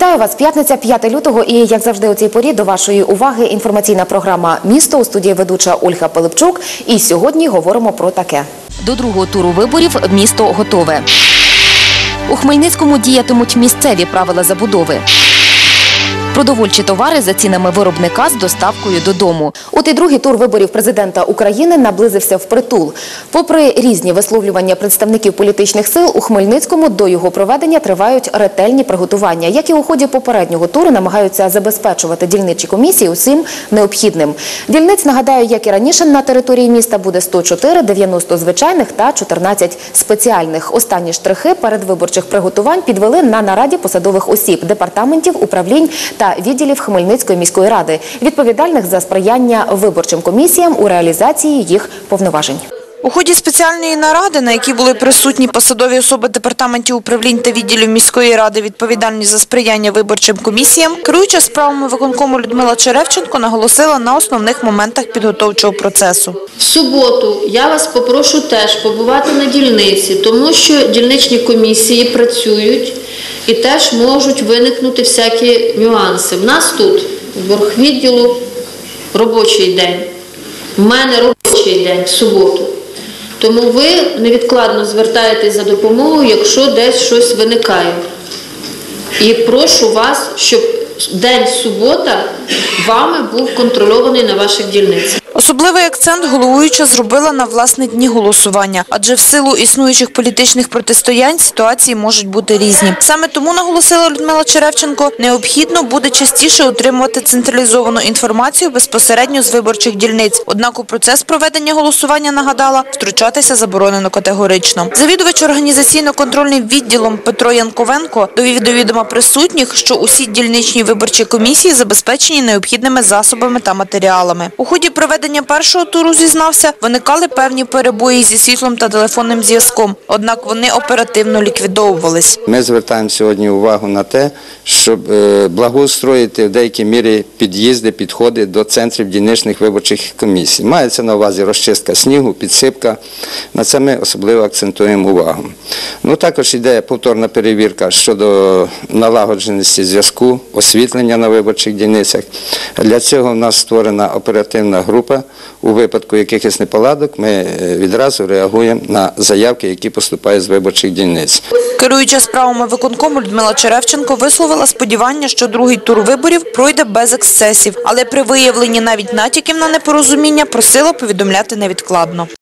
Вітаю вас. П'ятниця 5 лютого. І як завжди, у цій порі до вашої уваги інформаційна програма Місто у студії ведуча Ольга Пилипчук. І сьогодні говоримо про таке. До другого туру виборів місто готове. У Хмельницькому діятимуть місцеві правила забудови. Продовольчі товари за цінами виробника з доставкою додому. От і другий тур виборів президента України наблизився впритул. Попри різні висловлювання представників політичних сил, у Хмельницькому до його проведення тривають ретельні приготування, які у ході попереднього туру намагаються забезпечувати дільничі комісії усім необхідним. Дільниць, нагадаю, як і раніше на території міста буде 104, 90 звичайних та 14 спеціальних. Останні штрихи передвиборчих приготувань підвели на нараді посадових осіб, департаментів, управлінь та відділів Хмельницької міської ради, відповідальних за сприяння виборчим комісіям у реалізації їх повноважень. У ході спеціальної наради, на якій були присутні посадові особи департаментів управлінь та відділів міської ради, відповідальні за сприяння виборчим комісіям, керуюча справами виконкому Людмила Черевченко наголосила на основних моментах підготовчого процесу. В суботу я вас попрошу теж побувати на дільниці, тому що дільничні комісії працюють і теж можуть виникнути всякі нюанси. В нас тут в боргвідділу робочий день. в мене робочий день в суботу. Тому ви невідкладно звертаєтесь за допомогою, якщо десь щось виникає. І прошу вас, щоб день субота вами був контрольований на ваших дільницях. Особливий акцент головуюча зробила на власне дні голосування, адже в силу існуючих політичних протистоянь ситуації можуть бути різні. Саме тому наголосила Людмила Черевченко, необхідно буде частіше отримувати централізовану інформацію безпосередньо з виборчих дільниць. Однак у процес проведення голосування нагадала, втручатися заборонено категорично. Завідувач організаційно-контрольним відділом Петро Янковенко довів до відома присутніх, що усі дільничні виборчі комісії забезпечені необхідними засобами та матеріалами. У ході проведення першого туру, зізнався, виникали певні перебої зі світлом та телефонним зв'язком, однак вони оперативно ліквідовувались. Ми звертаємо сьогодні увагу на те, щоб е, благоустроїти в деякій мірі під'їзди, підходи до центрів дільничних виборчих комісій. Мається на увазі розчистка снігу, підсипка. На це ми особливо акцентуємо увагу. Ну, також йде повторна перевірка щодо налагодженості зв'язку, освітлення на виборчих дільницях. Для цього в нас створена оперативна група. У випадку якихось неполадок ми е, відразу реагуємо на заявки, які поступають з виборчих дільниць. Керуюча справами виконкому Людмила Черевченко висловила сподівання, що другий тур виборів пройде без ексцесів, але при виявленні навіть натяків на непорозуміння просила повідомляти невідкладно.